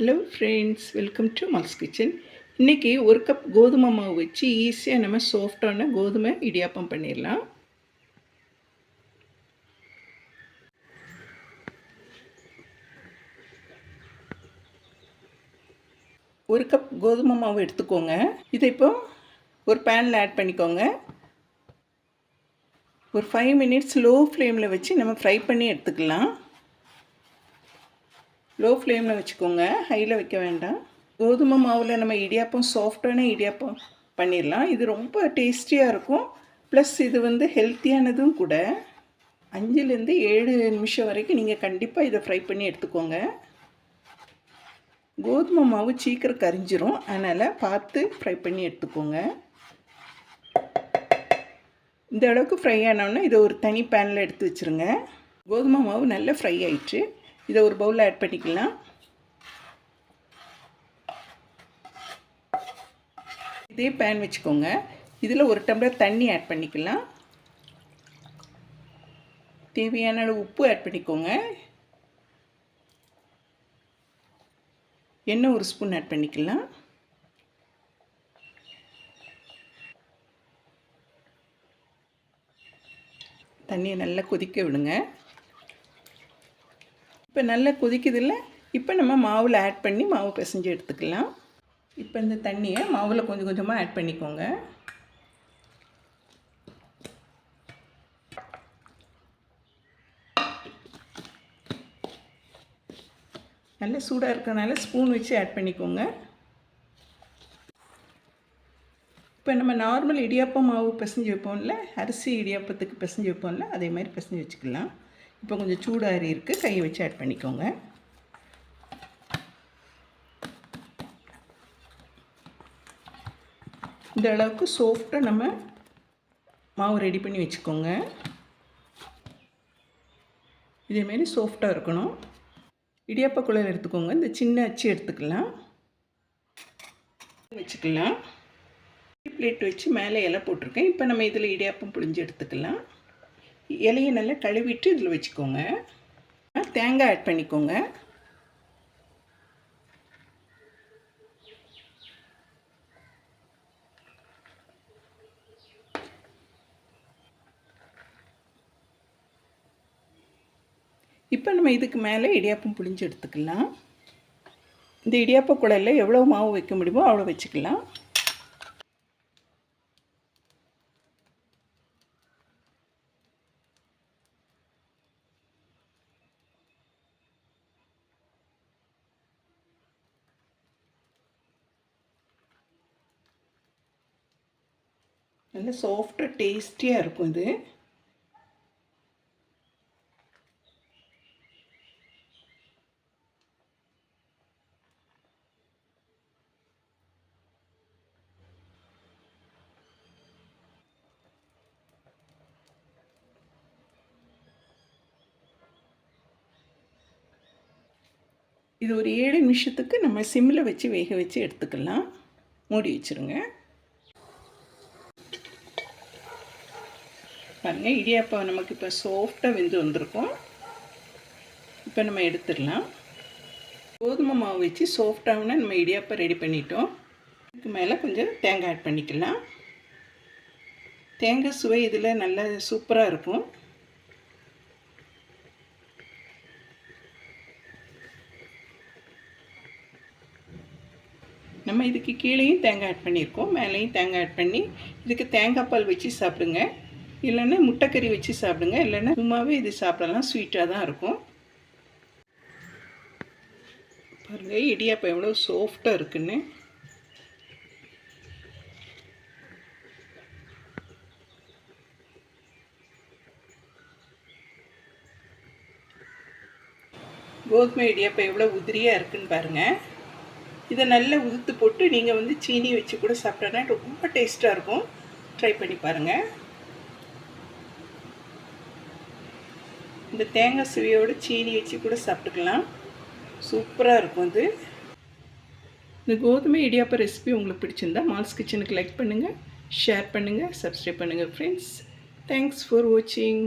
Hello friends welcome to Mal's kitchen இன்றைக்கி ஒரு cup கோதுமை மாவு வச்சு ஈஸியாக நம்ம சாஃப்டான கோதுமை இடியாப்பம் பண்ணிடலாம். ஒரு கப் கோதுமை மாவு எடுத்துக்கோங்க. இதை இப்போ ஒரு பேனில் ஆட் பண்ணிக்கோங்க. ஒரு ஃபைவ் மினிட்ஸ் லோ ஃப்ளேமில் வச்சு நம்ம ஃப்ரை பண்ணி எடுத்துக்கலாம். லோ ஃப்ளேமில் வச்சுக்கோங்க. ஹையில் வைக்க வேண்டாம். கோதுமை மாவில் நம்ம இடியாப்பம் சாஃப்டான இடியாப்பம் பண்ணிடலாம் இது ரொம்ப டேஸ்டியாக இருக்கும். ப்ளஸ் இது வந்து ஹெல்த்தியானதும் கூட. அஞ்சுலேருந்து ஏழு நிமிஷம் வரைக்கும் நீங்கள் கண்டிப்பாக இதை ஃப்ரை பண்ணி எடுத்துக்கோங்க. கோதுமை மாவு சீக்கிரம் கரிஞ்சிரும். அதனால் பார்த்து ஃப்ரை பண்ணி எடுத்துக்கோங்க. இந்த அளவுக்கு ஃப்ரை ஆனோன்னா இதை ஒரு தனி பேனில் எடுத்து வச்சுருங்க. கோதுமை மாவு நல்லா ஃப்ரை ஆயிடுச்சு இதை ஒரு பவுலில் ஆட் பண்ணிக்கலாம். இதே பேன் வச்சுக்கோங்க. இதில் ஒரு டம்ளர் தண்ணி ஆட் பண்ணிக்கலாம். தேவையான அளவு உப்பு ஆட் பண்ணிக்கோங்க. எண்ணெய் ஒரு ஸ்பூன் ஆட் பண்ணிக்கலாம். தண்ணியை நல்லா கொதிக்க விடுங்க. இப்போ நல்லா கொதிக்குதில்ல இப்போ நம்ம மாவில் ஆட் பண்ணி மாவு பிசைஞ்சு எடுத்துக்கலாம். இப்போ இந்த தண்ணியை மாவில் கொஞ்சம் கொஞ்சமாக ஆட் பண்ணிக்கோங்க. நல்லா சூடாக இருக்கனால ஸ்பூன் வச்சு ஆட் பண்ணிக்கோங்க. இப்போ நம்ம நார்மல் இடியாப்பம் மாவு பிசைஞ்சு வைப்போம்ல அரிசி இடியாப்பத்துக்கு பிசைஞ்சு வைப்போம்ல அதே மாதிரி பிசைஞ்சு வச்சுக்கலாம். இப்போ கொஞ்சம் சூடாரி இருக்குது கையை வச்சு ஆட் பண்ணிக்கோங்க. இந்த அளவுக்கு சாஃப்டாக நம்ம மாவு ரெடி பண்ணி வச்சுக்கோங்க. இதேமாரி சாஃப்டாக இருக்கணும். இடியாப்ப குழல் எடுத்துக்கோங்க. இந்த சின்ன அச்சு எடுத்துக்கலாம். வச்சுக்கலாம். பிளேட் வச்சு மேலே இலை போட்டிருக்கேன். இப்போ நம்ம இதில் இடியாப்பம் புழிஞ்சு எடுத்துக்கலாம். இலையை நல்லா கழுவிட்டு இதில் வச்சுக்கோங்க. தேங்காய் ஆட் பண்ணிக்கோங்க. இப்போ நம்ம இதுக்கு மேலே இடியாப்பம் புளிஞ்சு எடுத்துக்கலாம். இந்த இடியாப்ப குழலில் எவ்வளோ மாவு வைக்க முடியுமோ அவ்வளோ வச்சுக்கலாம். நல்ல சாஃப்டாக டேஸ்டியாக இருக்கும் இது. இது ஒரு ஏழு நிமிஷத்துக்கு நம்ம சிம்மில் வச்சு வேக வச்சு எடுத்துக்கலாம். மூடி வச்சுருங்க. பாருங்கள் இடியாப்பம் நமக்கு இப்போ சாஃப்டாக வெந்து வந்திருக்கும். இப்போ நம்ம எடுத்துடலாம். கோதுமை மாவு வச்சு சாஃப்டாகனா நம்ம இடியாப்பம் ரெடி பண்ணிட்டோம். இதுக்கு மேலே கொஞ்சம் தேங்காய் ஆட் பண்ணிக்கலாம். தேங்காய் சுவை இதில் நல்லா சூப்பராக இருக்கும். நம்ம இதுக்கு கீழேயும் தேங்காய் ஆட் பண்ணியிருக்கோம். மேலேயும் தேங்காய் ஆட் பண்ணி இதுக்கு தேங்காய் பால் வச்சு சாப்பிடுங்க. இல்லைன்னா முட்டைக்கறி வச்சு சாப்பிடுங்க. இல்லைன்னா சும்மாவே இது சாப்பிடலாம். ஸ்வீட்டாக தான் இருக்கும். பாருங்கள் இடியாப்பம் எவ்வளோ சாஃப்டாக இருக்குன்னு. கோதுமை இடியாப்பம் எவ்வளோ உதிரியாக இருக்குன்னு பாருங்கள் இதை நல்லா உதுத்து போட்டு நீங்கள் வந்து சீனி வச்சு கூட சாப்பிட்டோன்னா ரொம்ப டேஸ்ட்டாக இருக்கும். ட்ரை பண்ணி பாருங்கள் இந்த தேங்காய் சுவையோடு சீனி வச்சு கூட சாப்பிட்டுக்கலாம். சூப்பராக இருக்கும் அது. இந்த கோதுமை இடியாப்ப ரெசிபி உங்களுக்கு பிடிச்சிருந்தா மால்ஸ் கிச்சனுக்கு லைக் பண்ணுங்கள் ஷேர் பண்ணுங்கள் சப்ஸ்கிரைப் பண்ணுங்கள் ஃப்ரெண்ட்ஸ் தேங்க்ஸ் ஃபார் வாட்சிங்